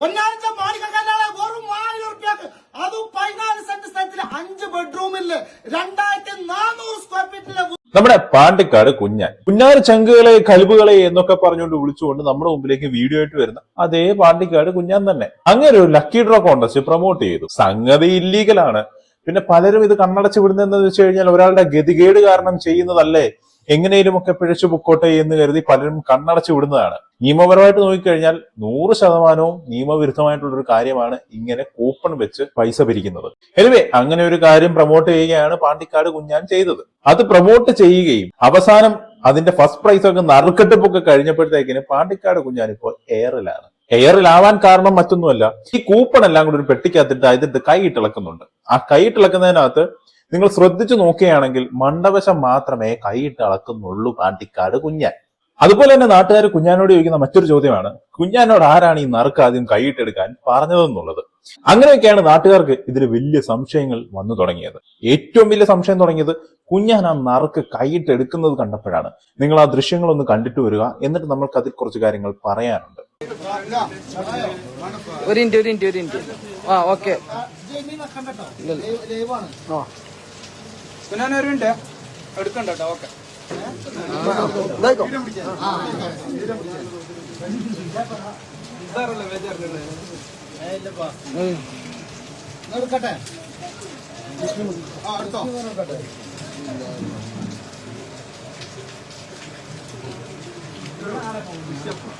പൊന്നാഴ്ച മാളികക്കല്ലാതെ വെറും ആയിരം ഉറുപ്പ്യക്ക് അതും പതിനാല് സെന്റ് സ്ഥലത്തിൽ അഞ്ച് ബെഡ്റൂമിൽ രണ്ടായിരത്തി നാനൂറ് സ്ക്വയർ ഫീറ്റിലെ നമ്മുടെ പാണ്ടിക്കാട് കുഞ്ഞാൻ. കുഞ്ഞാർ ചങ്കുകളെ കലുബുകളെ എന്നൊക്കെ പറഞ്ഞുകൊണ്ട് വിളിച്ചുകൊണ്ട് നമ്മുടെ മുമ്പിലേക്ക് വീഡിയോ ആയിട്ട് വരുന്ന അതേ പാണ്ടിക്കാട് കുഞ്ഞാൻ തന്നെ. അങ്ങനെ ഒരു ലക്കി ഡ്രോ കോണ്ടസ്റ്റ് പ്രൊമോട്ട് ചെയ്തു. സംഗതി ഇല്ലീഗലാണ് പിന്നെ പലരും ഇത് കണ്ണടച്ച് വിടുന്നതെന്ന് വെച്ച് കഴിഞ്ഞാൽ ഒരാളുടെ ഗതികേട് കാരണം ചെയ്യുന്നതല്ലേ? എങ്ങനെയും ഒക്കെ പിഴച്ചു പൊക്കോട്ടെ എന്ന് കരുതി പലരും കണ്ണടച്ചു വിടുന്നതാണ്. നിയമപരമായിട്ട് നോക്കിക്കഴിഞ്ഞാൽ നൂറ് ശതമാനവും നിയമവിരുദ്ധമായിട്ടുള്ള ഒരു കാര്യമാണ് ഇങ്ങനെ കൂപ്പൺ വെച്ച് പൈസ പിരിക്കുന്നത്. എനിവേ അങ്ങനെ ഒരു കാര്യം പ്രൊമോട്ട് ചെയ്യുകയാണ് പാണ്ടിക്കാട് കുഞ്ഞാൻ ചെയ്തത്. അത് പ്രൊമോട്ട് ചെയ്യുകയും അവസാനം അതിന്റെ ഫസ്റ്റ് പ്രൈസ് ഒക്കെ നറുക്കെട്ടിപ്പൊക്കെ കഴിഞ്ഞപ്പോഴത്തേക്കിന് പാണ്ടിക്കാട് കുഞ്ഞാൻ ഇപ്പോൾ എയറിലാണ്. എയറിലാവാൻ കാരണം മറ്റൊന്നുമല്ല. ഈ കൂപ്പൺ എല്ലാം കൂടി ഒരു പെട്ടിക്കകത്തിട്ട് അതിന്റെ കൈ ഇട്ടിളക്കുന്നുണ്ട്. ആ കൈ ഇട്ടിളക്കുന്നതിനകത്ത് നിങ്ങൾ ശ്രദ്ധിച്ചു നോക്കുകയാണെങ്കിൽ മണ്ടവശം മാത്രമേ കൈയിട്ട് അളക്കുന്നുള്ളൂ പാണ്ടിക്കാട് കുഞ്ഞാൻ. അതുപോലെ തന്നെ നാട്ടുകാർ കുഞ്ഞാനോട് ചോദിക്കുന്ന മറ്റൊരു ചോദ്യമാണ്. കുഞ്ഞാനോട് ആരാണ് ഈ നറുക്ക് ആദ്യം കൈയിട്ടെടുക്കാൻ പറഞ്ഞതെന്നുള്ളത്? അങ്ങനെയൊക്കെയാണ് നാട്ടുകാർക്ക് ഇതിൽ വലിയ സംശയങ്ങൾ വന്നു തുടങ്ങിയത്. ഏറ്റവും വലിയ സംശയം തുടങ്ങിയത് കുഞ്ഞാൻ ആ നറുക്ക് കൈയിട്ടെടുക്കുന്നത് കണ്ടപ്പോഴാണ്. നിങ്ങൾ ആ ദൃശ്യങ്ങളൊന്ന് കണ്ടിട്ട് വരിക. എന്നിട്ട് നമ്മൾക്ക് അതിൽ കുറച്ച് കാര്യങ്ങൾ പറയാനുണ്ട്. ഒരു ഇന്റ് ഒരു ഇന്റ് ഒരു ഇന്റ് ആ ഓക്കെ. ഞാൻ ഒരു മിനിറ്റ് എടുക്കണ്ട കേട്ടോ ഓക്കെ ഇതായിക്കോ ഉം. എടുക്കട്ടെ ആ എടുത്തോ ഏതാ മുഹമ്മദ് ഷാഫി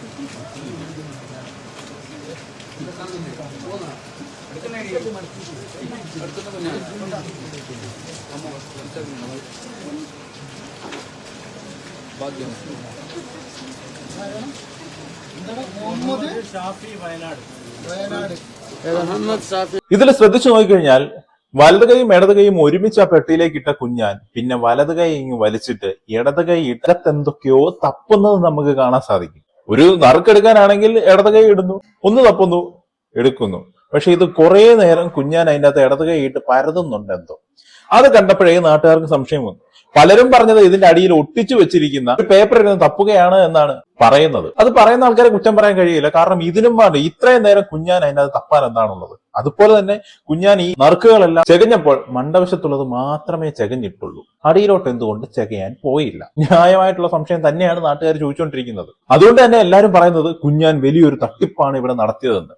ഇതിൽ ശ്രദ്ധിച്ചു നോക്കിക്കഴിഞ്ഞാൽ വലത് കൈയും ഇടത് കൈയും ഒരുമിച്ച് ആ പെട്ടിയിലേക്ക് ഇട്ട കുഞ്ഞാൻ പിന്നെ വലത് കൈ ഇങ്ങ് വലിച്ചിട്ട് ഇടത് കൈ ഇടത്തെന്തൊക്കെയോ തപ്പുന്നത് നമുക്ക് കാണാൻ സാധിക്കും. ഒരു നറുക്കെടുക്കാനാണെങ്കിൽ ഇടത് കൈ ഇടുന്നു ഒന്ന് തപ്പുന്നു എടുക്കുന്നു. പക്ഷെ ഇത് കുറെ നേരം കുഞ്ഞാൻ അതിന്റെ അകത്ത് ഇടത് കൈ ഇട്ട് പരതുന്നുണ്ട് എന്തോ. അത് കണ്ടപ്പോഴേ നാട്ടുകാർക്ക് സംശയം വന്നു. പലരും പറഞ്ഞത് ഇതിന്റെ അടിയിൽ ഒട്ടിച്ചു വെച്ചിരിക്കുന്ന ഒരു പേപ്പർ ഇരുന്ന് തപ്പുകയാണ് എന്നാണ് പറയുന്നത്. അത് പറയുന്ന ആൾക്കാരെ കുറ്റം പറയാൻ കഴിയില്ല. കാരണം ഇതിനും വേണ്ടി ഇത്രയും നേരം കുഞ്ഞാൻ അതിനകത്ത് അത് തപ്പാൻ എന്താണുള്ളത്? അതുപോലെ തന്നെ കുഞ്ഞാൻ ഈ നറുക്കുകളെല്ലാം ചെകഞ്ഞപ്പോൾ മണ്ടവശത്തുള്ളത് മാത്രമേ ചെകഞ്ഞിട്ടുള്ളൂ. അടിയിലോട്ട് എന്തുകൊണ്ട് ചെകയാൻ പോയില്ല? ന്യായമായിട്ടുള്ള സംശയം തന്നെയാണ് നാട്ടുകാർ ചോദിച്ചുകൊണ്ടിരിക്കുന്നത്. അതുകൊണ്ട് തന്നെ എല്ലാവരും പറയുന്നത് കുഞ്ഞാൻ വലിയൊരു തട്ടിപ്പാണ് ഇവിടെ നടത്തിയതെന്ന്.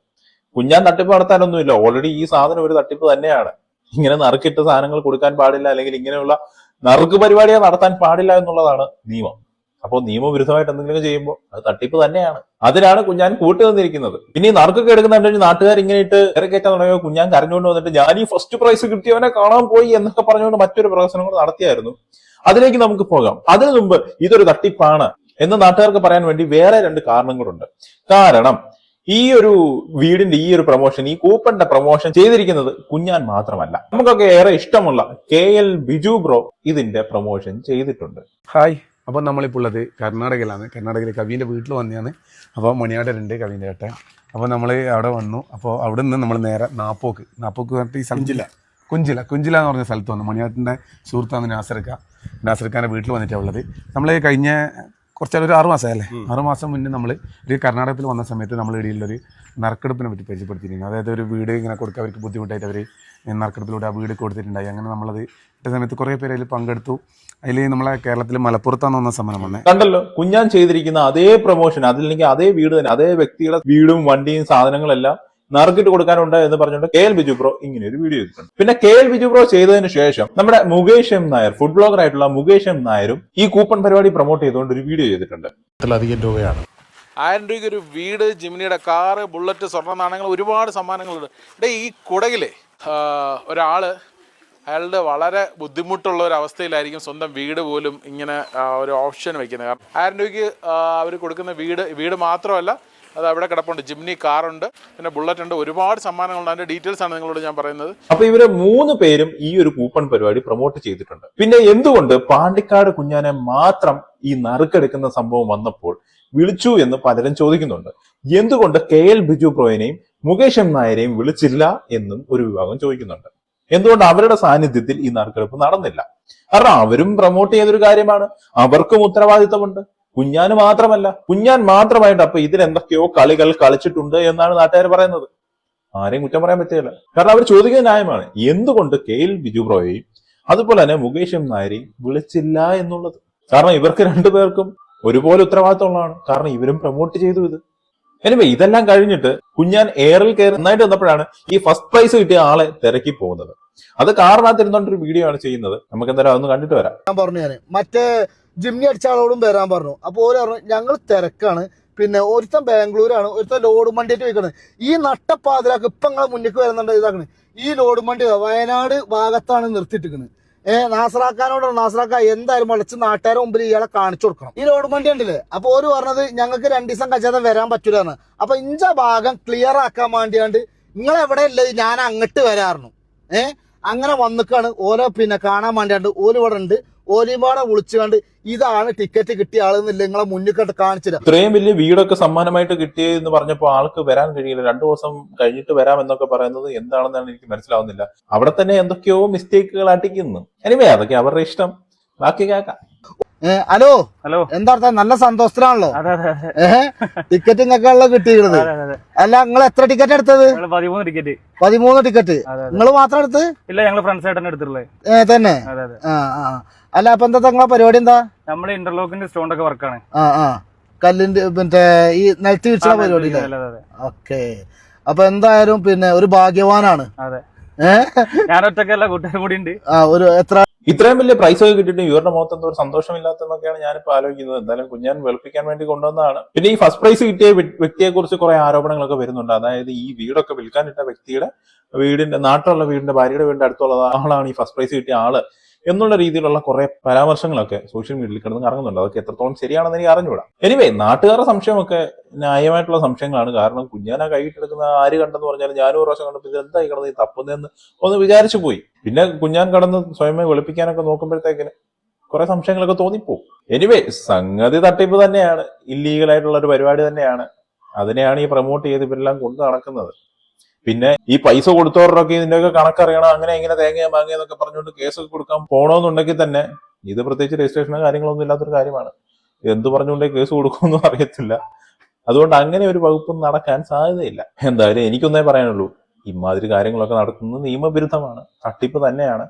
കുഞ്ഞാൻ തട്ടിപ്പ് നടത്താനൊന്നുമില്ല. ഓൾറെഡി ഈ സാധനം ഒരു തട്ടിപ്പ് തന്നെയാണ്. ഇങ്ങനെ നറുക്കിട്ട സാധനങ്ങൾ കൊടുക്കാൻ പാടില്ല അല്ലെങ്കിൽ ഇങ്ങനെയുള്ള നറുക്ക് പരിപാടിയെ നടത്താൻ പാടില്ല എന്നുള്ളതാണ് നിയമം. അപ്പോൾ നിയമവിരുദ്ധമായിട്ട് എന്തെങ്കിലും ചെയ്യുമ്പോൾ അത് തട്ടിപ്പ് തന്നെയാണ്. അതിനാണ് കുഞ്ഞാൻ കൂട്ടി നിന്നിരിക്കുന്നത്. പിന്നെ ഈ നറുക്കൊക്കെ എടുക്കുന്നുണ്ടെങ്കിൽ നാട്ടുകാർ ഇങ്ങനെ ഇട്ട് ഇറക്കേറ്റാൻ തുടങ്ങിയോ കുഞ്ഞാൻ കരഞ്ഞുകൊണ്ട് വന്നിട്ട് ഞാൻ ഈ ഫസ്റ്റ് പ്രൈസ് കിട്ടിയവനെ കാണാൻ പോയി എന്നൊക്കെ പറഞ്ഞുകൊണ്ട് മറ്റൊരു പ്രവർത്തനങ്ങൾ നടത്തിയായിരുന്നു. അതിലേക്ക് നമുക്ക് പോകാം. അതിനു മുമ്പ് ഇതൊരു തട്ടിപ്പാണ് എന്ന് നാട്ടുകാർക്ക് പറയാൻ വേണ്ടി വേറെ രണ്ട് കാരണങ്ങളുണ്ട്. കാരണം ഈ ഒരു വീടിന്റെ ഈ ഒരു പ്രൊമോഷൻ ഈ കൂപ്പണിന്റെ പ്രൊമോഷൻ ചെയ്തിരിക്കുന്നത് കുഞ്ഞാൻ മാത്രമല്ല. നമുക്കൊക്കെ ഏറെ ഇഷ്ടമുള്ള കെ എൽ ബിജു ബ്രോ ഇതിന്റെ പ്രൊമോഷൻ ചെയ്തിട്ടുണ്ട്. ഹായ്. അപ്പോൾ നമ്മളിപ്പോൾ ഉള്ളത് കർണാടകയിലാണ്. കർണാടകയിൽ കവിന്റെ വീട്ടിൽ വന്നതാണ്. അപ്പോൾ മണിയാടരുണ്ട് കവിന്റെ ഏട്ടൻ. അപ്പോൾ നമ്മൾ അവിടെ വന്നു. അപ്പോൾ അവിടെ നിന്ന് നമ്മൾ നേരെ നാപ്പോക്ക്. നാപ്പോക്ക് പറഞ്ഞിട്ട് ഈ സഞ്ചില കുഞ്ചില. കുഞ്ചില. എന്ന് പറഞ്ഞ സ്ഥലത്ത് വന്നു. മണിയാട്ടിന്റെ സുഹൃത്താണ് നാസർക്ക. നാസർക്കാന്റെ വീട്ടിൽ വന്നിട്ടാണ് ഉള്ളത്. നമ്മൾ കഴിഞ്ഞ കുറച്ചാൽ ഒരു ആറ് മാസമല്ലേ ആറ് മാസം മുന്നേ നമ്മൾ ഒരു കർണാടകത്തിൽ വന്ന സമയത്ത് നമ്മൾ ഇടയിലൊരു നറുക്കെടുപ്പിനെ പറ്റി പരിചയപ്പെടുത്തിയിരുന്നു. അതായത് ഒരു വീട് ഇങ്ങനെ കൊടുക്കുക അവർക്ക് ബുദ്ധിമുട്ടായിട്ട് അവർ നറുക്കെടുപ്പിലൂടെ ആ വീട് കൊടുത്തിട്ടുണ്ടായി. അങ്ങനെ നമ്മളത് ഇട്ട സമയത്ത് കുറേ പേര് അതിൽ പങ്കെടുത്തു. അതിൽ നമ്മളെ കേരളത്തിൽ മലപ്പുറത്താണ് വന്ന സമരം വന്നത് കണ്ടല്ലോ കുഞ്ഞാൻ ചെയ്തിരിക്കുന്ന അതേ പ്രൊമോഷൻ അതില്ലെങ്കിൽ അതേ വീട് തന്നെ അതേ വ്യക്തിയുടെ വീടും വണ്ടിയും സാധനങ്ങളെല്ലാം നറുക്കിട്ട് കൊടുക്കാനുണ്ട് എന്ന് പറഞ്ഞുകൊണ്ട് കെ എൽ ബിജു ബ്രോ ഇങ്ങനെ ഒരു വീഡിയോ ചെയ്തിട്ടുണ്ട് പിന്നെ കെ എൽ ബിജു ബ്രോ ചെയ്തതിന് ശേഷം നമ്മുടെ Mukesh M Nair food blogger ആയിട്ടുള്ള മുകേഷ് എം നായരും ഈ കൂപ്പൺ പരിപാടി പ്രൊമോട്ട് ചെയ്തുകൊണ്ട് ഒരു വീഡിയോ ചെയ്തിട്ടുണ്ട്. രൂപയാണ്. ആയിരം രൂപയ്ക്ക് ഒരു വീട് ജിമിനിയുടെ കാറ് ബുള്ളറ്റ് സ്വർണ നാണയങ്ങൾ ഒരുപാട് സമ്മാനങ്ങളുണ്ട്. ഇവിടെ ഈ കുടകിലെ ഒരാൾ അയാളുടെ വളരെ ബുദ്ധിമുട്ടുള്ള ഒരു അവസ്ഥയിലായിരിക്കും സ്വന്തം വീട് പോലും ഇങ്ങനെ ഒരു ഓപ്ഷൻ വെക്കുന്നത്. കാരണം ആയിരം രൂപയ്ക്ക് അവർ കൊടുക്കുന്ന വീട് വീട് മാത്രമല്ല അത് അവിടെ കിടപ്പുണ്ട്. ജിംനി കാറുണ്ട് പിന്നെ ബുള്ളറ്റ് ഉണ്ട്. ഒരുപാട് സമ്മാനങ്ങളുണ്ട്. അതിന്റെ ഡീറ്റെയിൽസ് ആണ് നിങ്ങളോട് ഞാൻ പറയുന്നത്. അപ്പൊ ഇവരെ മൂന്ന് പേരും ഈ ഒരു കൂപ്പൺ പരിപാടി പ്രൊമോട്ട് ചെയ്തിട്ടുണ്ട്. പിന്നെ എന്തുകൊണ്ട് പാണ്ടിക്കാട് കുഞ്ഞാനെ മാത്രം ഈ നറുക്കെടുക്കുന്ന സംഭവം വന്നപ്പോൾ വിളിച്ചു എന്ന് പലരും ചോദിക്കുന്നുണ്ട്. എന്തുകൊണ്ട് കെ എൽ ബിജു പ്രോയിനെയും മുകേഷ് എം നായരെയും വിളിച്ചില്ല എന്നും ഒരു വിഭാഗം ചോദിക്കുന്നുണ്ട്. എന്തുകൊണ്ട് അവരുടെ സാന്നിധ്യത്തിൽ ഈ നറുക്കെടുപ്പ് നടന്നില്ല? കാരണം അവരും പ്രൊമോട്ട് ചെയ്തൊരു കാര്യമാണ്. അവർക്കും ഉത്തരവാദിത്തമുണ്ട്. കുഞ്ഞാന് മാത്രമല്ല കുഞ്ഞാൻ മാത്രമായിട്ട് അപ്പൊ ഇതിലെന്തൊക്കെയോ കളികൾ കളിച്ചിട്ടുണ്ട് എന്നാണ് നാട്ടുകാർ പറയുന്നത്. ആരെയും കുറ്റം പറയാൻ പറ്റില്ല. കാരണം അവർ ചോദിക്കുന്ന ന്യായമാണ്. എന്തുകൊണ്ട് കെ എൽ ബിജു ബ്രോയെയും അതുപോലെ തന്നെ മുകേഷും നായരെയും വിളിച്ചില്ല എന്നുള്ളത്? കാരണം ഇവർക്ക് രണ്ടുപേർക്കും ഒരുപോലെ ഉത്തരവാദിത്തമുള്ളതാണ്. കാരണം ഇവരും പ്രൊമോട്ട് ചെയ്തു ഇത്. എനിവേ ഇതെല്ലാം കഴിഞ്ഞിട്ട് കുഞ്ഞാൻ എയറിൽ കയറി നന്നായിട്ട് വന്നപ്പോഴാണ് ഈ ഫസ്റ്റ് പ്രൈസ് കിട്ടിയ ആളെ തിരക്കി പോകുന്നത്. അത് കാറിനകത്തിരുന്നോണ്ടൊരു വീഡിയോ ആണ് ചെയ്യുന്നത്. നമുക്ക് എന്തായാലും അതൊന്ന് കണ്ടിട്ട് വരാം. ഞാൻ പറഞ്ഞു മറ്റേ ജിംനി അടിച്ച ആളോടും വരാൻ പറഞ്ഞു. അപ്പോൾ ഓര് പറഞ്ഞു ഞങ്ങൾ തിരക്കാണ്. പിന്നെ ഒരുത്തൻ ബാംഗ്ലൂരാണ് ഒരുത്തൻ ലോഡ് വണ്ടിയായിട്ട് പോയിക്കണ്. ഈ നട്ടപ്പാതിരാക്ക് ഇപ്പൊ നിങ്ങളെ മുന്നിലേക്ക് വരുന്നുണ്ട് ഇതാക്കണ്. ഈ ലോഡ് മണ്ടി വയനാട് ഭാഗത്താണ് നിർത്തിയിട്ടിരിക്കുന്നത് ഏഹ് നാസറാക്കാനോട് നാസറാക്ക എന്തായാലും വളച്ച് നാട്ടുകാരെ മുമ്പിൽ ഇയാളെ കാണിച്ചു കൊടുക്കണം. ഈ ലോഡ് മണ്ടി ഉണ്ടല്ലേ അപ്പൊ ഓര് പറഞ്ഞത് ഞങ്ങൾക്ക് രണ്ടു ദിവസം കച്ചാതെ വരാൻ പറ്റൂലാണ് അപ്പൊ ഇഞ്ച ഭാഗം ക്ലിയർ ആക്കാൻ വേണ്ടിയാണ്ട് നിങ്ങൾ എവിടെ ഉള്ളത് ഞാൻ അങ്ങോട്ട് വരാറുന്നു ഏഹ് അങ്ങനെ വന്നിക്കാണ്. ഓരോ പിന്നെ കാണാൻ വേണ്ടിയാണ്ട് ഓരോ ഇവിടെ ഉണ്ട്. ഓലിമാടെ വിളിച്ചുകൊണ്ട് ഇതാണ് ടിക്കറ്റ് കിട്ടിയ ആളെന്നില്ല നിങ്ങളെ മുന്നിൽ കണ്ട് കാണിച്ചില്ല ഇത്രയും വലിയ വീടൊക്കെ സമ്മാനമായിട്ട് കിട്ടിയെന്ന് പറഞ്ഞപ്പോൾ ആൾക്ക് വരാൻ കഴിയില്ല. രണ്ടു ദിവസം കഴിഞ്ഞിട്ട് വരാം എന്നൊക്കെ പറയുന്നത് എന്താണെന്നാണ് എനിക്ക് മനസ്സിലാവുന്നില്ല. അവിടെ തന്നെ എന്തൊക്കെയോ മിസ്റ്റേക്കുകൾ അടിക്കുന്നു എനിവേ അതൊക്കെ അവരുടെ ഇഷ്ടം. ബാക്കി കേൾക്കാം. ഹലോ? ഹലോ. എന്താ നല്ല സന്തോഷത്തിലാണല്ലോ. ഏഹ് ടിക്കറ്റ് നിങ്ങൾക്കാണല്ലോ കിട്ടിയിരുന്നത്. അല്ല നിങ്ങൾ എത്ര ടിക്കറ്റ് എടുത്തത്? പതിമൂന്ന് ടിക്കറ്റ്. പതിമൂന്ന് ടിക്കറ്റ്. നിങ്ങൾ മാത്രം എടുത്ത്? ഇല്ല ഞങ്ങൾ ഫ്രണ്ട്സ് ആയിട്ടാണ് എടുത്തിട്ടുള്ളത്. ഏ, തന്നെ? അല്ല അപ്പൊ എന്താ നിങ്ങളെ പരിപാടി എന്താ? നമ്മൾ ഇന്റർലോക്കിന്റെ സ്റ്റോൺ ഒക്കെ വർക്കാണ്. ആ ആ. കല്ലിന്റെ മറ്റേ ഈ നെൽത്തി വീഴ്ച പരിപാടി ഓക്കെ. അപ്പൊ എന്തായാലും പിന്നെ ഒരു ഭാഗ്യവാനാണ്. അതെ. ഞാൻ ഒറ്റക്കല്ല കൂട്ടുകാരും കൂടി ഉണ്ട്. ആ ഒരു എത്ര ഇത്രയും വലിയ പ്രൈസ് ഒക്കെ കിട്ടിയിട്ട് ഇവരുടെ മുഖത്ത് എന്തോ ഒരു സന്തോഷമില്ലാത്തെന്നൊക്കെയാണ് ഞാനിപ്പോ ആലോചിക്കുന്നത്. എന്തായാലും കുഞ്ഞാൻ വെളുപ്പിക്കാൻ വേണ്ടി കൊണ്ടുവന്നതാണ്. പിന്നെ ഈ ഫസ്റ്റ് പ്രൈസ് കിട്ടിയ വ്യക്തിയെ കുറിച്ച് കുറെ ആരോപണങ്ങളൊക്കെ വരുന്നുണ്ട്. അതായത് ഈ വീടൊക്കെ വിൽക്കാനിട്ട വ്യക്തിയുടെ വീടിന്റെ നാട്ടിലുള്ള വീടിന്റെ ഭാര്യയുടെ വീടിന്റെ അടുത്തുള്ള ആളാണ് ഈ ഫസ്റ്റ് പ്രൈസ് കിട്ടിയ ആൾ. എന്നുള്ള രീതിയിലുള്ള കുറെ പരാമർശങ്ങളൊക്കെ സോഷ്യൽ മീഡിയയിൽ കിടന്ന് കറങ്ങുന്നുണ്ട്. അതൊക്കെ എത്രത്തോളം ശരിയാണെന്ന് എനിക്ക് അറിഞ്ഞുകൂടാ. എനിവേ നാട്ടുകാരുടെ സംശയമൊക്കെ ന്യായമായിട്ടുള്ള സംശയങ്ങളാണ്. കാരണം കുഞ്ഞാന കൈയിട്ടെടുക്കുന്ന ആര് കണ്ടെന്ന് പറഞ്ഞാൽ ഞാനും ഒരു പ്രാവശ്യം കണ്ടപ്പോൾ എന്തായി കിടന്ന് ഈ തപ്പുന്നതെന്ന് ഒന്ന് വിചാരിച്ചു പോയി. പിന്നെ കുഞ്ഞാൻ കടന്ന് സ്വയമേ വെളുപ്പിക്കാനൊക്കെ നോക്കുമ്പോഴത്തേക്കിന് കുറെ സംശയങ്ങളൊക്കെ തോന്നിപ്പോവും. എനിവേ സംഗതി തട്ടിപ്പ് തന്നെയാണ്. ഇല്ലീഗലായിട്ടുള്ള ഒരു പരിപാടി തന്നെയാണ്. അതിനെയാണ് ഈ പ്രൊമോട്ട് ചെയ്ത് ഇവരെല്ലാം കൊണ്ടു നടക്കുന്നത്. പിന്നെ ഈ പൈസ കൊടുത്തവരുടെയൊക്കെ ഇതിന്റെയൊക്കെ കണക്കറിയണം അങ്ങനെ ഇങ്ങനെ തേങ്ങ മാങ്ങ പറഞ്ഞുകൊണ്ട് കേസ് കൊടുക്കാൻ പോണോന്നുണ്ടെങ്കിൽ തന്നെ ഇത് പ്രത്യേകിച്ച് രജിസ്ട്രേഷനോ കാര്യങ്ങളൊന്നും ഇല്ലാത്തൊരു കാര്യമാണ്. എന്ത് പറഞ്ഞുകൊണ്ടേ കേസ് കൊടുക്കുമെന്നും അറിയത്തില്ല. അതുകൊണ്ട് അങ്ങനെ ഒരു വകുപ്പ് നടക്കാൻ സാധ്യതയില്ല. എന്തായാലും എനിക്കൊന്നേ പറയാനുള്ളൂ ഇമാതിരി കാര്യങ്ങളൊക്കെ നടത്തുന്നത് നിയമവിരുദ്ധമാണ് തട്ടിപ്പ് തന്നെയാണ്.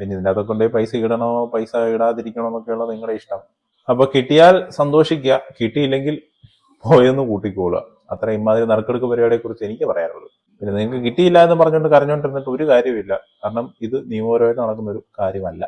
പിന്നെ ഇതിന്റെ അകത്തൊക്കെ പൈസ ഇടണോ പൈസ ഇടാതിരിക്കണോ എന്നൊക്കെയുള്ള നിങ്ങളുടെ ഇഷ്ടം. അപ്പൊ കിട്ടിയാൽ സന്തോഷിക്കുക കിട്ടിയില്ലെങ്കിൽ പോയെന്ന് കൂട്ടിക്കോളുക. അത്ര ഇമാതിരി നറുക്കെടുക്ക് പരിപാടിയെ കുറിച്ച് എനിക്ക് പറയാനുള്ളൂ. പിന്നെ നിങ്ങൾക്ക് കിട്ടിയില്ല എന്ന് പറഞ്ഞുകൊണ്ട് കരഞ്ഞുകൊണ്ടിരുന്നിട്ട് ഒരു കാര്യമില്ല കാരണം ഇത് നിയമപരമായിട്ട് നടക്കുന്ന ഒരു കാര്യമല്ല.